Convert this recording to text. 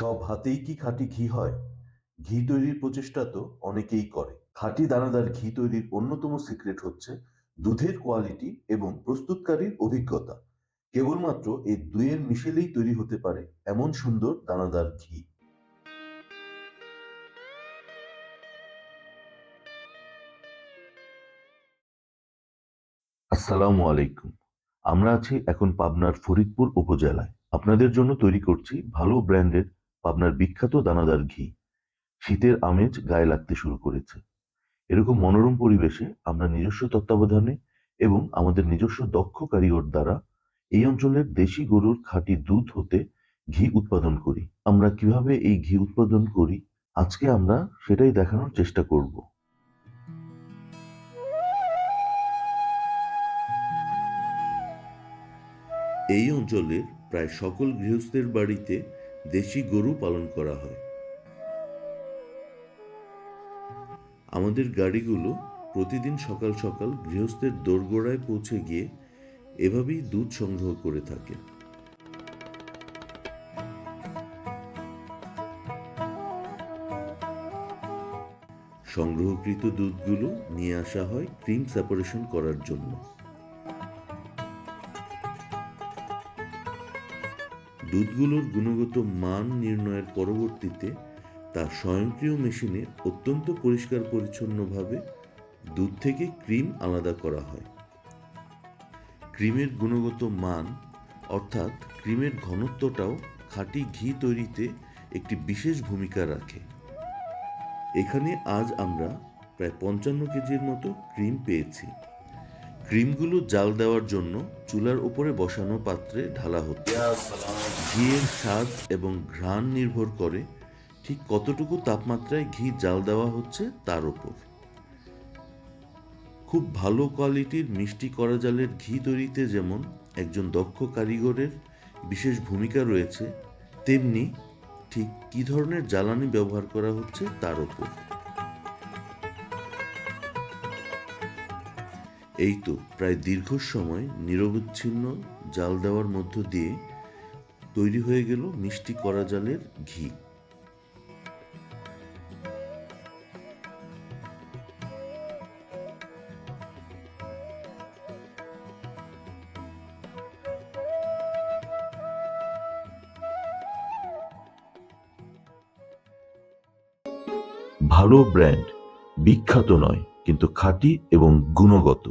সব হাতেই কি খাঁটি ঘি হয়? ঘি তৈরির প্রচেষ্টা তো অনেকেই করে। খাঁটি দানাদার ঘি তৈরির অন্যতম সিক্রেট হচ্ছে দুধের কোয়ালিটি এবং প্রস্তুতকারীর অভিজ্ঞতা। কেবলমাত্র এই দুইয়ের মিশেলেই তৈরি হতে পারে এমন সুন্দর দানাদার ঘি। আসসালামু আলাইকুম। আমরা আছি এখন পাবনার ফরিদপুর উপজেলায়। আপনাদের জন্য তৈরি করছি ভালো ব্র্যান্ডের পাবনার বিখ্যাত দানাদার ঘি। শীতের আমেজ গায়ে লাগতে শুরু করেছে। এরকম মনোরম পরিবেশে আমরা নিজস্ব তত্ত্বাবধানে এবং আমাদের নিজস্ব দক্ষ কারিগর দ্বারা এই অঞ্চলের দেশি গরুর খাঁটি দুধ হতে ঘি উৎপাদন করি। আমরা কীভাবে এই ঘি উৎপাদন করি, আজকে আমরা সেটাই দেখানোর চেষ্টা করব। এই অঞ্চলের প্রায় সকল গৃহস্থের বাড়িতে দেশি গরু পালন করা হয়। আমাদের গাড়িগুলো প্রতিদিন সকাল সকাল গৃহস্থের দোরগোড়ায় পৌঁছে গিয়ে এভাবেই দুধ সংগ্রহ করে থাকে। সংগ্রহকৃত দুধগুলো নিয়ে আসা হয় ক্রিম সেপারেশন করার জন্য। দুধগুলোর গুণগত মান নির্ণয়ের পরবর্তীতে তা স্বয়ংক্রিয় মেশিনে অত্যন্ত পরিষ্কার পরিচ্ছন্নভাবে দুধ থেকে ক্রিম আলাদা করা হয়। ক্রিমের গুণগত মান, অর্থাৎ ক্রিমের ঘনত্বটাও খাঁটি ঘি তৈরিতে একটি বিশেষ ভূমিকা রাখে। এখানে আজ আমরা প্রায় পঞ্চান্ন কেজির মতো ক্রিম পেয়েছি। ক্রিমগুলো জাল দেওয়ার জন্য চুলার উপরে বসানো পাত্রে ঢালা হচ্ছে ঘিয়ের স্বাদ এবং ঘ্রাণ নির্ভর করে ঠিক কতটুকু তাপমাত্রায় ঘি জাল দেওয়া হচ্ছে তার উপর। খুব ভালো কোয়ালিটির মিষ্টি করা জালের ঘি তৈরিতে যেমন একজন দক্ষ কারিগরের বিশেষ ভূমিকা রয়েছে তেমনি ঠিক কী ধরনের জ্বালানি ব্যবহার করা হচ্ছে তার উপর। এই তো প্রায় দীর্ঘ সময় নিরবচ্ছিন্ন জাল দেওয়ার মধ্য দিয়ে তৈরি হয়ে গেল মিষ্টি করা জালের ঘি। ভালো ব্র্যান্ড, বিখ্যাত নয়, কিন্তু খাঁটি এবং গুণগত।